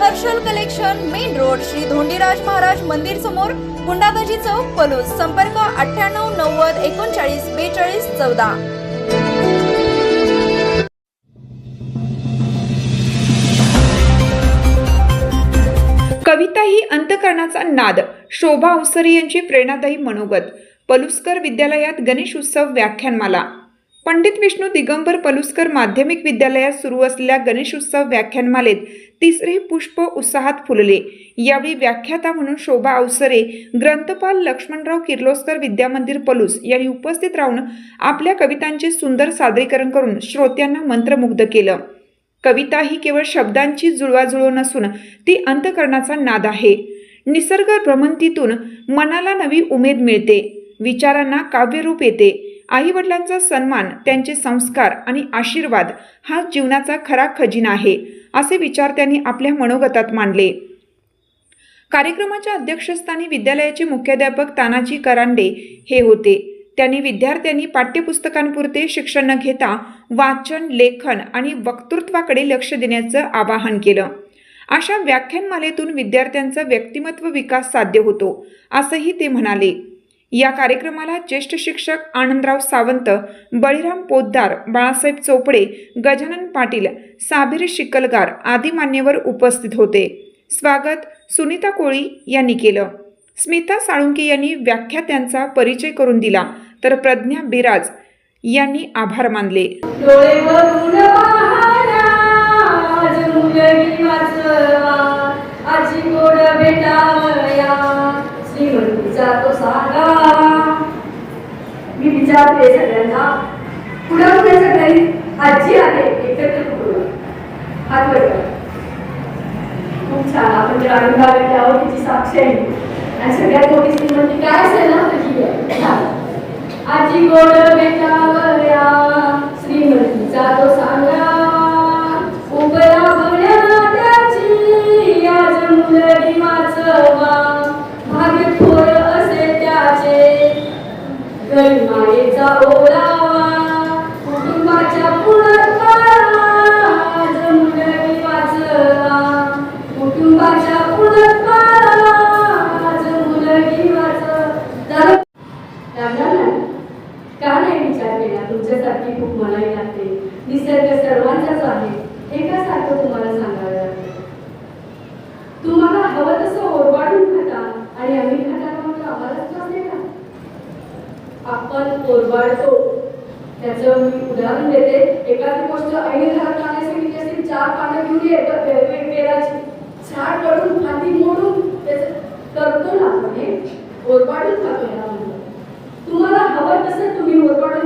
Harshal collection main road Shri Dhondiraj Maharaj मंदिर समोर गुंडाबाजी चौक पलूस. संपर्क अठ्ठ्याण्णव नव्वद एकोणचाळीस बेचाळीस चौदा. कविता ही अंतकरणाचा नाद. शोभा अवसरे यांची प्रेरणादायी मनोगत. पलुसकर विद्यालयात गणेश उत्सव व्याख्यानमाला. पंडित विष्णू दिगंबर पलुसकर माध्यमिक विद्यालयात सुरू असलेल्या गणेशोत्सव व्याख्यानमालेत तिसरे पुष्प उत्साहात फुलले. यावेळी व्याख्याता म्हणून शोभा अवसरे ग्रंथपाल लक्ष्मणराव किर्लोस्कर विद्यामंदिर पलूस यांनी उपस्थित राहून आपल्या कवितांचे सुंदर सादरीकरण करून श्रोत्यांना मंत्रमुग्ध केलं. कविता ही केवळ शब्दांची जुळवाजुळव नसून ती अंतकरणाचा नाद आहे. निसर्ग भ्रमंतीतून मनाला नवी उमेद मिळते. विचारांना काव्यरूप येते. आई वडिलांचा सन्मान त्यांचे संस्कार आणि आशीर्वाद हा जीवनाचा खरा खजिना आहे असे विचार त्यांनी आपल्या मनोगतात मांडले कार्यक्रमाच्या अध्यक्षस्थानी विद्यालयाचे मुख्याध्यापक तानाजी करांडे हे होते. त्यांनी विद्यार्थ्यांनी पाठ्यपुस्तकांपुरते शिक्षण न घेता वाचन लेखन आणि वक्तृत्वाकडे लक्ष देण्याचं आवाहन केलं. अशा व्याख्यानमालेतून विद्यार्थ्यांचा व्यक्तिमत्व विकास साध्य होतो असंही ते म्हणाले. या कार्यक्रमाला ज्येष्ठ शिक्षक आनंदराव सावंत बळीराम पोद्दार बाळासाहेब चोपडे गजानन पाटील साबिर शिकलगार आदी मान्यवर उपस्थित होते. स्वागत सुनीता कोळी यांनी केलं. स्मिता साळुंके यांनी व्याख्यात्यांचा परिचय करून दिला. तर प्रज्ञा बिराज यांनी आभार मानले. डोळे मी विचारते सगळ्यांना. पुढे कुणाकुणाच्या सगळ्यांनी आजी आहे एकत्र कुटुंब. हात वर खूप छान. आपण ग्रामीण भागातल्या आहोत तिची साक्ष आहे. आणि सगळ्यात मोठी स्त्री म्हणजे काय असेल ना तर ही आहे. गणमायेचा ओलावा कुटुंबाच्या कुटुंबाच्या पुनर्कारा आज मुलगी का नाही विचार केला? तुमच्यासारखी खूप मलाही लागते. निसर्ग सर्वांचाच आहे. हे का सारखं तुम्हाला सांगावं लागतं तुम्हाला हवं तसं ओरबाडून खाता आणि आम्ही खाता मग आम्हालाच त्रास नाही का आपण त्याचं मी उदाहरण देते. एखादी गोष्ट ऐन घरात आणण्यासाठी असेल चार पानं घेऊन ये वे- वे- काढून फांदी मोडून त्याचं करतो ना आपण हे. ओरबाडून खातो याला तुम्हाला हवं तसं तुम्ही ओरबाडून